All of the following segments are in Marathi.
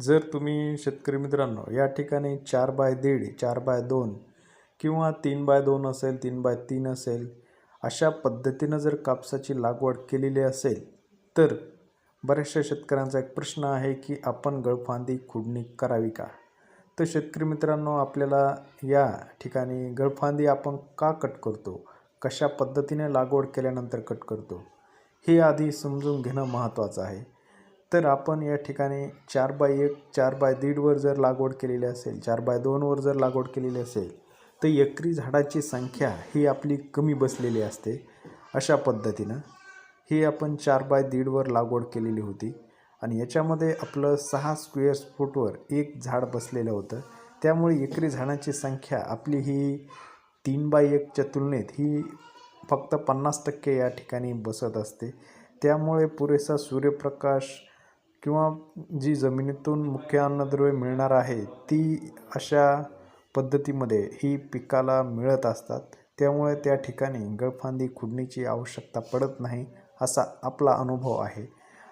जर तुम्ही शेतकरी मित्रांनो या ठिकाणी चार बाय दीड चार बाय दोन किंवा तीन बाय दोन असेल तीन बाय तीन असेल अशा पद्धतीनं जर कापसाची लागवड केलेली असेल तर बऱ्याचशा शेतकऱ्यांचा एक प्रश्न आहे की आपण गळफांदी खुडणी करावी का? तर शेतकरी मित्रांनो आपल्याला या ठिकाणी गळफांदी आपण का कट करतो? कशा पद्धतीने लागवड केल्यानंतर कट करतो? हे आधी समजून घेणं महत्त्वाचं आहे. तर आपण या ठिकाणी चार बाय एक चार बाय दीडवर जर लागवड केलेली असेल चार बाय दोनवर जर लागवड केलेली असेल तर एकरी झाडाची संख्या ही आपली कमी बसलेली असते अशा पद्धतीनं. ही आपण चार बाय दीडवर लागवड केलेली होती आणि याच्यामध्ये आपलं सहा स्क्वेअर फूटवर एक झाड बसलेलं होतं. त्यामुळे एकरी झाडांची संख्या आपली ही तीन बाय एकच्या तुलनेत ही फक्त पन्नास टक्के या ठिकाणी बसत असते. त्यामुळे पुरेसा सूर्यप्रकाश किंवा जी जमिनीतून मुख्य अन्नद्रव्य मिळणार आहे ती अशा पद्धतीमध्ये ही पिकाला मिळत असतात. त्यामुळे त्या ठिकाणी गळफांदी खुडणीची आवश्यकता पडत नाही असा आपला अनुभव आहे.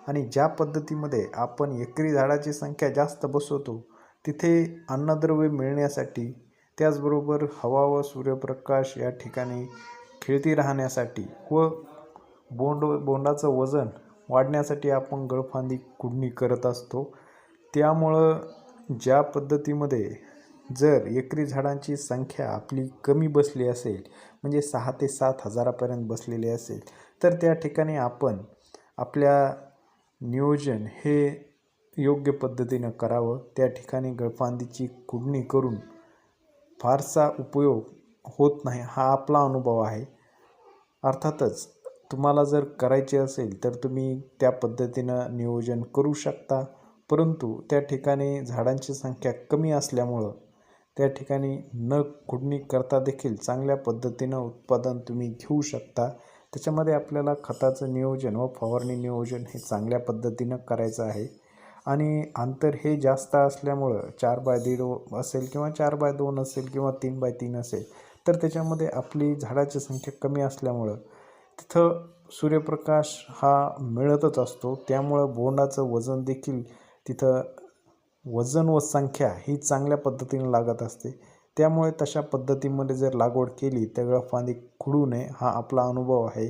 आणि ज्या पद्धतीमध्ये आपण एकरी झाडाची संख्या जास्त बसवतो तिथे अन्नद्रव्य मिळण्यासाठी त्याचबरोबर हवा व सूर्यप्रकाश या ठिकाणी खेळती राहण्यासाठी व बोंड बोंडाचं वजन वाढण्यासाठी आपण गळफांदी कुडणी करत असतो. त्यामुळं ज्या पद्धतीमध्ये जर एकरी झाडांची संख्या आपली कमी बसली असेल म्हणजे सहा ते सात हजारापर्यंत बसलेली असेल तर त्या ठिकाणी आपण आपल्या नियोजन हे योग्य पद्धतीनं करावं. त्या ठिकाणी गळफांदीची कुडणी करून फारसा उपयोग होत नाही हा आपला अनुभव आहे. अर्थातच तुम्हाला जर करायचे असेल तर तुम्ही त्या पद्धतीनं नियोजन करू शकता. परंतु त्या ठिकाणी झाडांची संख्या कमी असल्यामुळं त्या ठिकाणी न खुडणी करता देखील चांगल्या पद्धतीनं उत्पादन तुम्ही घेऊ शकता. त्याच्यामध्ये आपल्याला खताचं नियोजन व फवारणी नियोजन हे चांगल्या पद्धतीनं करायचं आहे. आणि अंतर हे जास्त असल्यामुळं चार बाय दीड असेल किंवा चार बाय दोन असेल किंवा तीन बाय तीन असेल तर त्याच्यामध्ये आपली झाडाची संख्या कमी असल्यामुळं तिथं सूर्यप्रकाश हा मिळतच असतो. त्यामुळं बोंडाचं वजन देखील तिथं वजन व संख्या ही चांगल्या पद्धतीने लागत असते. त्यामुळे तशा पद्धतीमध्ये जर लागवड केली तर गळफांदी खुडू नये हा आपला अनुभव आहे.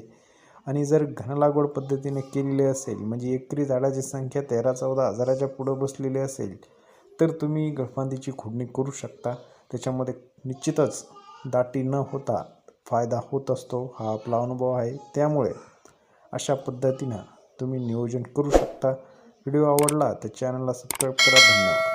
आणि जर घन लागवड पद्धतीने केलेली असेल म्हणजे एकरी झाडाची संख्या तेरा चौदा हजाराच्या पुढं बसलेली असेल तर तुम्ही गळफांदीची खुडणी करू शकता. त्याच्यामध्ये निश्चितच दाटी न होता फायदा होत असतो हा आपला अनुभव आहे. त्यामुळे अशा पद्धतीनं तुम्ही नियोजन करू शकता. व्हिडिओ आवडला तर चॅनलला सबस्क्राईब करा. धन्यवाद.